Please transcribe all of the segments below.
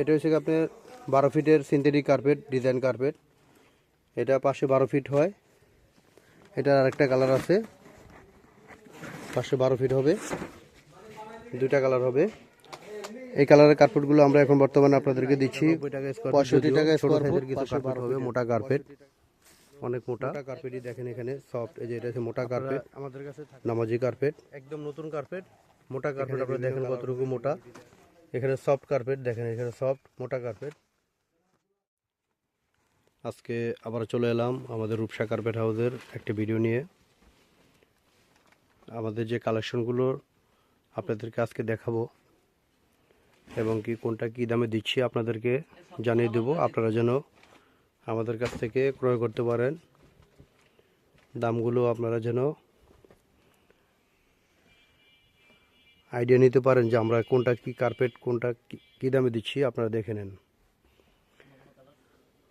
এটা হচ্ছে আপনার বারো ফিটের সিনথেটিক কার্পেট ডিজাইন কার্পেট এটা পাশে বারো ফিট হয়। এটার আরেকটা কালার আছে। পাশে বারো ফিট হবে। দুইটা কালার হবে। এই কালারের কার্পেটগুলো আমরা এখন বর্তমানে আপনাদেরকে দিচ্ছি। পঁয়ষট্টি টাকা স্কোয়ার ফুট কিছু কার্পেট হবে মোটা কার্পেট অনেক মোটা। কার্পেটই দেখেন এখানে সফট এই যে এটা হচ্ছে মোটা কার্পেট আমাদের কাছে নামাজি কার্পেট একদম নতুন কার্পেট মোটা কার্পেট আপনারা দেখেন কতটুকু মোটা। এখানে সফট কার্পেট দেখেন এখানে সফট মোটা কার্পেট আজকে আবার চলে এলাম আমাদের রূপসা কার্পেট হাউসের একটি ভিডিও নিয়ে। আমাদের যে কালেকশনগুলো আপনাদেরকে আজকে দেখাবো এবং কি কোনটা কী দামে দিচ্ছি আপনাদেরকে জানিয়ে দেবো। আপনারা যেন আমাদের কাছ থেকে ক্রয় করতে পারেন। দামগুলো আপনারা যেন আইডিয়া নিতে পারেন যে আমরা কোনটা কি কার্পেট, কোনটা কি- দামে দিচ্ছি, আপনারা দেখে নেন।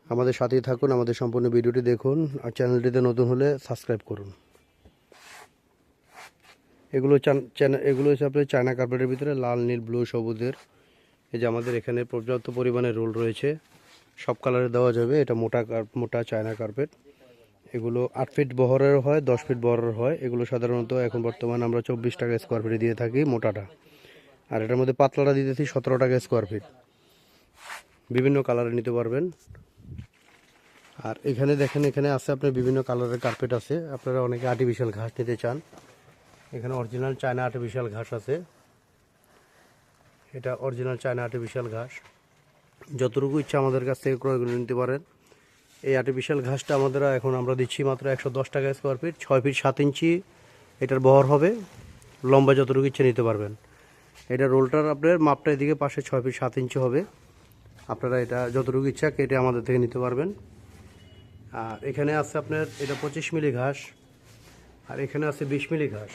আমাদের সাথেই থাকুন, আমাদের সম্পূর্ণ ভিডিওটি দেখুন আর চ্যানেলটিতে নতুন হলে সাবস্ক্রাইব করুন। এগুলো এগুলো হচ্ছে চায়না কার্পেটের ভিতরে লাল, নীল, ব্লু, সবুজের। এই যে আমাদের এখানে পর্যাপ্ত পরিমাণে রোল রয়েছে। সব কালারে দেওয়া যাবে, এটা মোটা মোটা চায়না কার্পেট। এগুলো আট ফিট বহরের হয়, দশ ফিট বহরের হয়। এগুলো সাধারণত এখন বর্তমানে আমরা চব্বিশ টাকা স্কোয়ার ফিটে দিয়ে থাকি মোটাটা। আর এটার মধ্যে পাতলাটা দিতেছি সতেরো টাকা স্কোয়ার ফিট বিভিন্ন কালারে নিতে পারবেন। আর এখানে দেখেন, এখানে আছে আপনার বিভিন্ন কালারের কার্পেট আছে। আপনারা অনেকে আর্টিফিশিয়াল ঘাস নিতে চান। এখানে অরিজিনাল চায়না আর্টিফিশিয়াল ঘাস আছে। এটা অরিজিনাল চায়না আর্টিফিশিয়াল ঘাস। যতটুকু ইচ্ছা আমাদের কাছ থেকে ক্রয় করে নিতে পারেন। এই আর্টিফিশিয়াল ঘাসটা আমাদের এখন আমরা দিচ্ছি মাত্র একশো দশ টাকা স্কোয়ার ফিট ছয় ফিট সাত ইঞ্চি। এটার বহর হবে। লম্বা যতটুকু ইচ্ছে নিতে পারবেন। এটা রোলটার আপনার মাপটা এদিকে পাশে ছয় ফিট সাত ইঞ্চি হবে। আপনারা এটা যতটুকু ইচ্ছা কেটে আমাদের থেকে নিতে পারবেন। আর এখানে আছে আপনার, এটা পঁচিশ মিলি ঘাস। আর এখানে আছে বিশ মিলি ঘাস।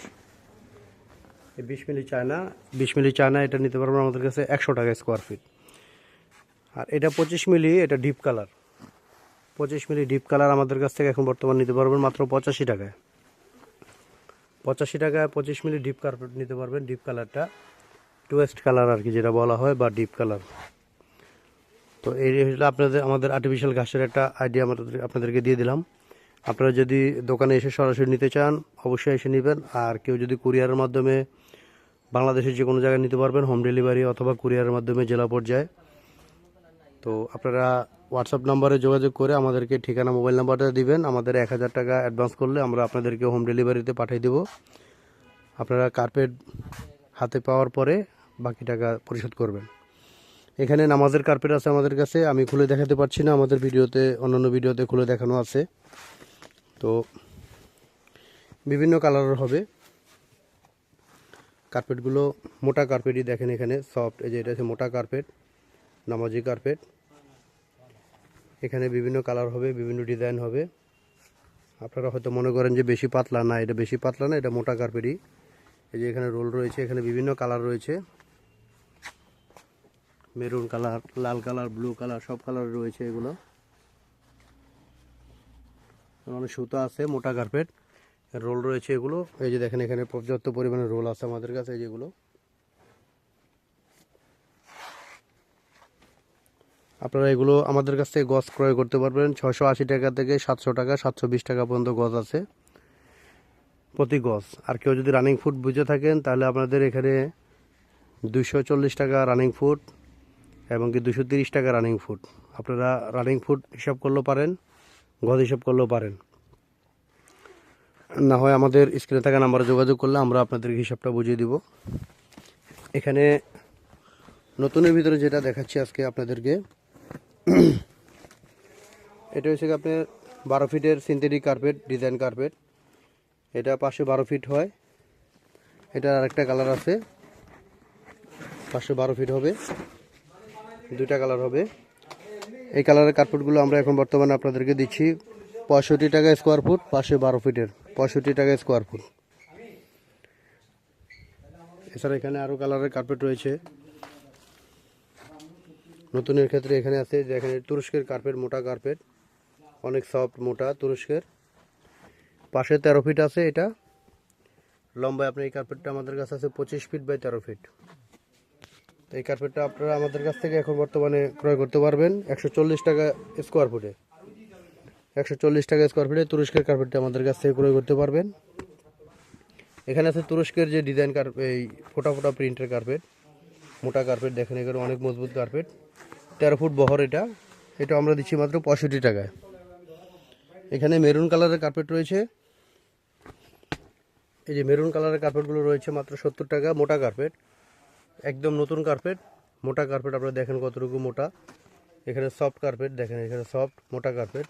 এই বিশ মিলি চায়না, বিশ মিলি চায়না এটা নিতে পারবেন আমাদের কাছে একশো টাকা স্কোয়ার ফিট আর এটা পঁচিশ মিলি, এটা ডিপ কালার পঁচিশ মিলি ডিপ কালার আমাদের কাছ থেকে এখন বর্তমান নিতে পারবেন মাত্র পঁচাশি টাকায়। পঁচাশি টাকায় পঁচিশ মিলি ডিপ কার্পেট নিতে পারবেন, ডিপ কালারটা। টুয়েস্ট কালার আর কি যেটা বলা হয়, বা ডিপ কালার। তো এই হলো আপনাদের, আমাদের আর্টিফিশিয়াল ঘাসের একটা আইডিয়া আমাদের আপনাদেরকে দিয়ে দিলাম। আপনারা যদি দোকানে এসে সরাসরি নিতে চান, অবশ্যই এসে নেবেন। আর কেউ যদি কুরিয়ারের মাধ্যমে বাংলাদেশের যে কোনো জায়গায় নিতে পারবেন হোম ডেলিভারি অথবা কুরিয়ারের মাধ্যমে জেলা পর্যায়ে। তো আপনারা হোয়াটসঅ্যাপ নাম্বারে যোগাযোগ করে আমাদেরকে ঠিকানা, মোবাইল নাম্বারটা দিবেন। আমাদের এক হাজার টাকা অ্যাডভান্স করলে আমরা আপনাদেরকে হোম ডেলিভারিতে পাঠিয়ে দেব। আপনারা কার্পেট হাতে পাওয়ার পরে বাকি টাকা পরিশোধ করবেন। এখানে নামাজের কার্পেট আছে আমাদের কাছে। আমি খুলে দেখাতে পারছি না, আমাদের ভিডিওতে, অন্যান্য ভিডিওতে খুলে দেখানো আছে। তো বিভিন্ন কালারের হবে। কার্পেটগুলো মোটা কার্পেটই দেখেন এখানে সফট এই যে এটা হচ্ছে মোটা কার্পেট নামাজি কার্পেট এখানে বিভিন্ন কালার হবে, বিভিন্ন ডিজাইন হবে। আপনারা হয়তো মনে করেন যে বেশি পাতলা না, এটা বেশি পাতলা না, এটা মোটা কার্পেটই এই যে এখানে রোল রয়েছে, এখানে বিভিন্ন কালার রয়েছে। মেরুন কালার লাল কালার ব্লু কালার সব কালার রয়েছে এগুলো। অনেক সুতা আছে, মোটা কার্পেট রোল রয়েছে এগুলো। এই যে দেখেন, এখানে পর্যাপ্ত পরিমাণে রোল আছে আমাদের কাছে যেগুলো আপনারা এগুলো আমাদের কাছ থেকে গজ ক্রয় করতে পারবেন। ছশো আশি টাকা থেকে সাতশো টাকা, সাতশো বিশ টাকা পর্যন্ত গজ আছে। প্রতি গজ। আর কেউ যদি রানিং ফুট বুঝে থাকেন, তাহলে আপনাদের এখানে দুশো চল্লিশ টাকা রানিং ফুট এবং কি দুশো তিরিশ টাকা রানিং ফুট আপনারা রানিং ফুট হিসাব করলেও পারেন, গজ হিসাব করলেও পারেন। না হয় আমাদের স্ক্রিনে থাকা নাম্বারে যোগাযোগ করলে আমরা আপনাদের হিসাবটা বুঝিয়ে দিব। এখানে নতুনের ভিতরে যেটা দেখাচ্ছি আজকে আপনাদেরকে এটা হচ্ছে আপনার বারো ফিটের সিনথেটিক কার্পেট ডিজাইন কার্পেট এটা পাশে বারো ফিট হয়। এটার আরেকটা কালার আছে। পাশে বারো ফিট হবে। দুইটা কালার হবে। এই কালারের কার্পেটগুলো আমরা এখন বর্তমানে আপনাদেরকে দিচ্ছি পঁয়ষট্টি টাকা স্কোয়ার ফুট পাশে বারো ফিটের। পঁয়ষট্টি টাকা স্কোয়ার ফুট এছাড়া এখানে আরও কালারের কার্পেট রয়েছে। নতুনের ক্ষেত্রে এখানে আছে যে এখানে তুরস্কের কার্পেট, মোটা কার্পেট, অনেক সফট মোটা তুরস্কের। পাশে তেরো ফিট আছে এটা। লম্বায় আপনার এই কার্পেটটা আমাদের কাছে আছে পঁচিশ ফিট বাই তেরো ফিট। তো এই কার্পেটটা আপনারা আমাদের কাছ থেকে এখন বর্তমানে ক্রয় করতে পারবেন একশো চল্লিশ টাকা স্কোয়ার ফুটে একশো চল্লিশ টাকা স্কোয়ার ফিটে তুরস্কের কার্পেটটা আমাদের কাছ থেকে ক্রয় করতে পারবেন। এখানে আছে তুরস্কের যে ডিজাইন কার্পেট এই ফোটা ফোটা প্রিন্টের কার্পেট, মোটা কার্পেট, দেখেন এখানে অনেক মজবুত কার্পেট। তেরো ফুট বহর এটা। এটা আমরা দিচ্ছি মাত্র পঁয়ষট্টি টাকায়। এখানে মেরুন কালারের কার্পেট রয়েছে। এই যে মেরুন কালারের কার্পেটগুলো রয়েছে মাত্র সত্তর টাকা, মোটা কার্পেট একদম নতুন কার্পেট মোটা কার্পেট আপনারা দেখেন কতটুকু মোটা। এখানে সফট কার্পেট দেখেন এখানে সফট মোটা কার্পেট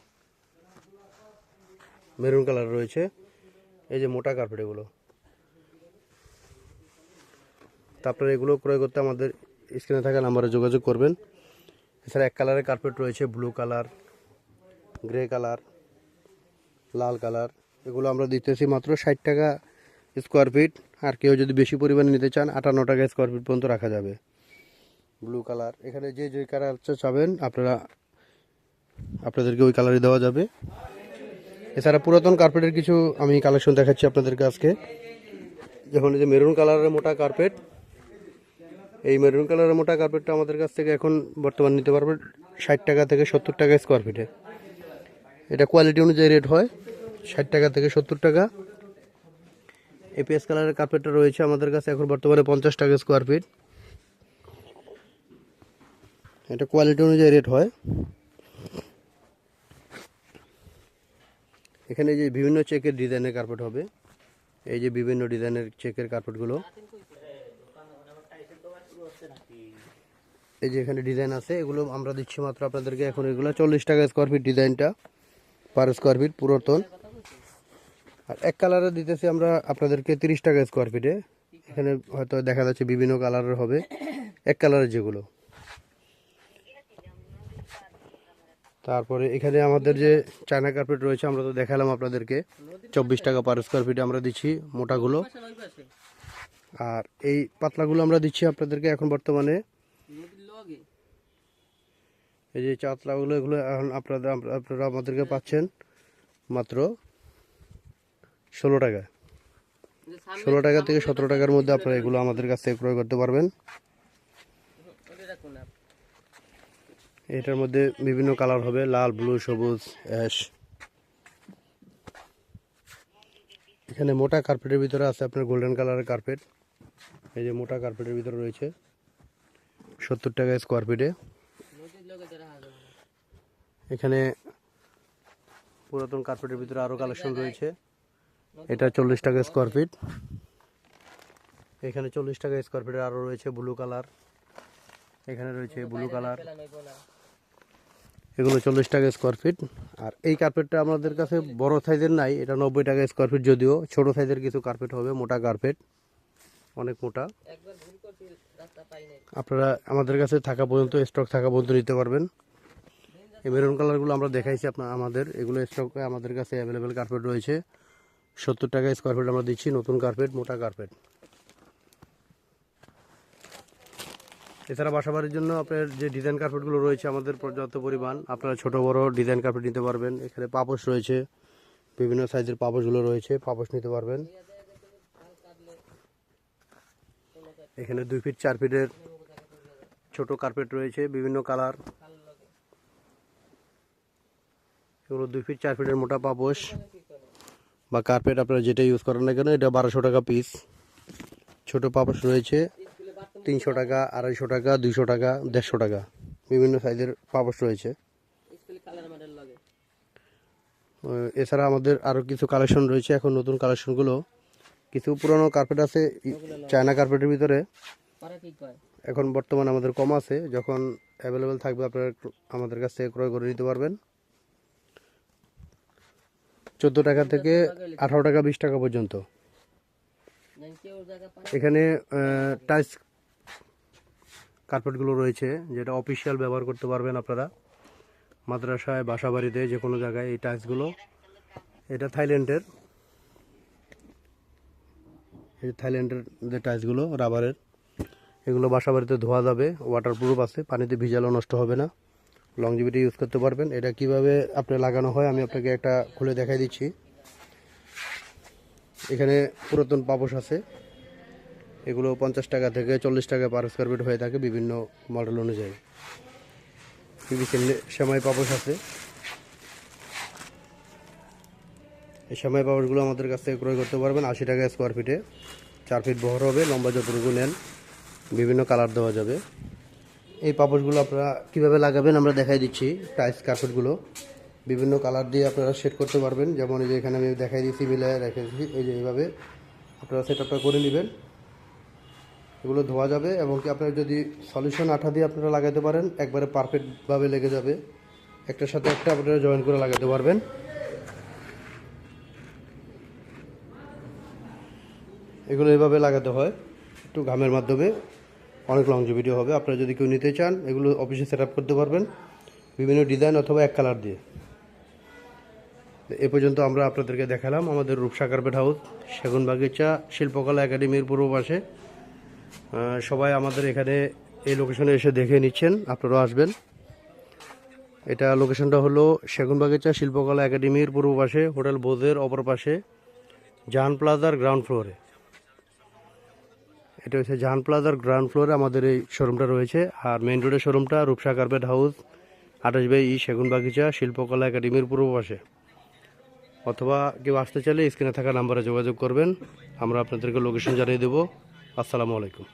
মেরুন কালার রয়েছে। এই যে মোটা কার্পেট এগুলো। তারপরে এগুলো ক্রয় করতে আমাদের স্ক্রিনে থাকা নাম্বারে যোগাযোগ করবেন। এছাড়া এক কালারের কার্পেট রয়েছে ব্লু কালার গ্রে কালার লাল কালার এগুলো আমরা দিতেছি মাত্র ষাট টাকা স্কোয়ার ফিট আর কেউ যদি বেশি পরিমাণে নিতে চান, আটান্ন টাকা স্কোয়ার ফিট পর্যন্ত রাখা যাবে। ব্লু কালার এখানে যে যে কালার চাবেন, আপনারা, আপনাদেরকে ওই কালারই দেওয়া যাবে। এছাড়া পুরাতন কার্পেটের কিছু আমি কালেকশন দেখাচ্ছি আপনাদেরকে আজকে। যখন এই যে মেরুন কালারের মোটা কার্পেট এই মেরুন কালারের মোটা কার্পেটটা আমাদের কাছ থেকে এখন বর্তমান নিতে পারবে ষাট টাকা থেকে সত্তর টাকা স্কোয়ার ফিটে এটা কোয়ালিটি অনুযায়ী রেট হয়, ষাট টাকা থেকে সত্তর টাকা। এপিএস কালারের কার্পেটটা রয়েছে আমাদের কাছে এখন বর্তমানে পঞ্চাশ টাকা স্কোয়ার ফিট এটা কোয়ালিটি অনুযায়ী রেট হয়। এখানে যে বিভিন্ন চেকের ডিজাইনের কার্পেট হবে। এই যে বিভিন্ন ডিজাইনের চেকের কার্পেটগুলো এই যে এখানে ডিজাইন আছে, এগুলো আমরা দিচ্ছি মাত্র আপনাদেরকে এখন এগুলো চল্লিশ টাকা স্কোয়ার ফিট ডিজাইনটা পার স্কোয়ার ফিট পুরাতন আর এক কালারে দিতেছি আমরা আপনাদেরকে তিরিশ টাকা স্কোয়ার ফিটে এখানে হয়তো দেখা যাচ্ছে বিভিন্ন কালারের হবে। এক কালারের যেগুলো। তারপরে এখানে আমাদের যে চায়না কার্পেট রয়েছে, আমরা তো দেখালাম আপনাদেরকে। চব্বিশ টাকা পার স্কোয়ার ফিটে আমরা দিচ্ছি মোটাগুলো। আর এই পাতলাগুলো আমরা দিচ্ছি আপনাদেরকে এখন বর্তমানে এই যে চাতলাগুলো, এগুলো এখন আপনারা আপনারা আমাদেরকে পাচ্ছেন মাত্র ষোলো টাকা। ষোলো টাকা থেকে সতেরো টাকার মধ্যে আপনারা এগুলো আমাদের কাছ থেকে ক্রয় করতে পারবেন। এটার মধ্যে বিভিন্ন কালার হবে, লাল, ব্লু, সবুজ, অ্যাশ। এখানে মোটা কার্পেটের ভিতরে আছে আপনার গোল্ডেন কালারের কার্পেট। এই যে মোটা কার্পেটের ভিতরে রয়েছে সত্তর টাকা স্কোয়ার ফিটে এখানে পুরাতন কার্পেটের ভিতরে আরও কালেকশন রয়েছে। এটা চল্লিশ টাকা স্কোয়ার ফিট এখানে চল্লিশ টাকা স্কোয়ার ফিটের আরও রয়েছে ব্লু কালার এখানে রয়েছে ব্লু কালার এগুলো চল্লিশ টাকা স্কোয়ার ফিট আর এই কার্পেটটা আমাদের কাছে বড় সাইজের নাই এটা নব্বই টাকা স্কোয়ার ফিট যদিও। ছোট সাইজের কিছু কার্পেট হবে মোটা কার্পেট অনেক মোটা। আপনারা আমাদের কাছে থাকা পর্যন্ত স্টক থাকা পর্যন্ত নিতে পারবেন। এই মেরুন কালারগুলো আমরা দেখাইছি আপনার আমাদের। এগুলো স্টকে আমাদের কাছে অ্যাভেলেবেল কার্পেট রয়েছে। সত্তর টাকা স্কোয়ার ফিট আমরা দিচ্ছি, নতুন কার্পেট মোটা কার্পেট এছাড়া বাসাবাড়ির জন্য আপনার যে ডিজাইন কার্পেটগুলো রয়েছে আমাদের পর্যাপ্ত পরিমাণ, আপনারা ছোট বড় ডিজাইন কার্পেট নিতে পারবেন। এখানে পাপোশ রয়েছে, বিভিন্ন সাইজের পাপোশগুলো রয়েছে, পাপোশ নিতে পারবেন। এখানে দুই ফিট চার ফিটের ছোট কার্পেট রয়েছে, বিভিন্ন কালার এগুলো দুই ফিট চার ফিটের মোটা পাপোশ বা কার্পেট আপনারা যেটা ইউজ করেন না কেন, এটা বারোশো টাকা পিস ছোট পাপোশ রয়েছে, তিনশো টাকা, আড়াইশো টাকা, দুইশো টাকা, দেড়শো টাকা। বিভিন্ন সাইজের পাপোশ রয়েছে। এছাড়া আমাদের আরও কিছু কালেকশন রয়েছে, এখন নতুন কালেকশনগুলো কিছু পুরনো কার্পেট আছে চায়না কার্পেটের ভিতরে। এখন বর্তমান আমাদের কম আছে, যখন অ্যাভেলেবেল থাকবে আপনারা আমাদের কাছ থেকে ক্রয় করে নিতে পারবেন। চোদ্দ টাকা থেকে আঠারো টাকা, বিশ টাকা পর্যন্ত। এখানে টাইস কার্পেটগুলো রয়েছে, যেটা অফিসিয়াল ব্যবহার করতে পারবেন আপনারা। মাদ্রাসায় বাসা বাড়িতে যে কোনো জায়গায় এই টাইলসগুলো। এটা থাইল্যান্ডের। এই থাইল্যান্ডের যে টাইলসগুলো, রাবারের, এগুলো বাসা বাড়িতে ধোয়া যাবে ওয়াটার প্রুফ আছে, পানিতে ভিজালেও নষ্ট হবে না। লংজিভিটি ইউজ করতে পারবেন। এটা কীভাবে আপনি লাগানো হয়, আমি আপনাকে একটা খুলে দেখাই দিচ্ছি। এখানে পুরাতন পাপোশ আছে। এগুলো পঞ্চাশ টাকা থেকে চল্লিশ টাকা পার স্কোয়ার ফিট হয়ে থাকে বিভিন্ন মডেল অনুযায়ী। পিভিসি সেমাই পাপোশ আছে। এই সেমাই পাপোশগুলো আমাদের কাছ থেকে ক্রয় করতে পারবেন আশি টাকা স্কোয়ার ফিটে চার ফিট বহর হবে, লম্বা যতটুকু নেন, বিভিন্ন কালার দেওয়া যাবে। এই পাপোশগুলো আপনারা কীভাবে লাগাবেন আমরা দেখাই দিচ্ছি টাইস কার্পেটগুলো বিভিন্ন কালার দিয়ে আপনারা সেট করতে পারবেন। যেমন এই যে এখানে আমি দেখাই দিচ্ছি মিলে দিচ্ছি, এই যে এইভাবে আপনারা সেট আপটা করে নেবেন। এগুলো ধোয়া যাবে এবং কি আপনারা যদি সলিউশন আঠা দিয়ে আপনারা লাগাতে পারেন, একবারে পারফেক্টভাবে লেগে যাবে। একটার সাথে একটা আপনারা জয়েন করে লাগাতে পারবেন। এগুলো এভাবে লাগাতে হয়, একটু ঘামের মাধ্যমে। অনেক লং লংজিভিটি হবে। আপনারা যদি কেউ নিতে চান, এগুলো অফিসে সেট করতে পারবেন। বিভিন্ন ডিজাইন অথবা এক কালার দিয়ে। এ পর্যন্ত আমরা আপনাদেরকে দেখালাম আমাদের রূপসা কার্পেট হাউস সেগুন বাগিচা, শিল্পকলা একাডেমির পূর্ব পাশে। সবাই আমাদের এখানে এই লোকেশনে এসে দেখে নিচ্ছেন, আপনারাও আসবেন। এটা লোকেশনটা হলো সেগুন বাগিচা, শিল্পকলা একাডেমির পূর্ব পাশে, হোটেল বোধের অপর পাশে জাহান প্লাজার গ্রাউন্ড ফ্লোরে এটা হচ্ছে জাহান প্লাজার গ্রাউন্ড ফ্লোরে আমাদের এই শোরুমটা রয়েছে। আর মেন রোডের শোরুমটা রূপসা কার্পেট হাউস, আঠাশ বাই ই, সেগুন বাগিচা, শিল্পকলা একাডেমির পূর্ব পাশে। অথবা কেউ আসতে চাইলে স্ক্রিনে থাকা নাম্বারে যোগাযোগ করবেন, আমরা আপনাদেরকে লোকেশন জানিয়ে দেবো। আসসালামু আলাইকুম।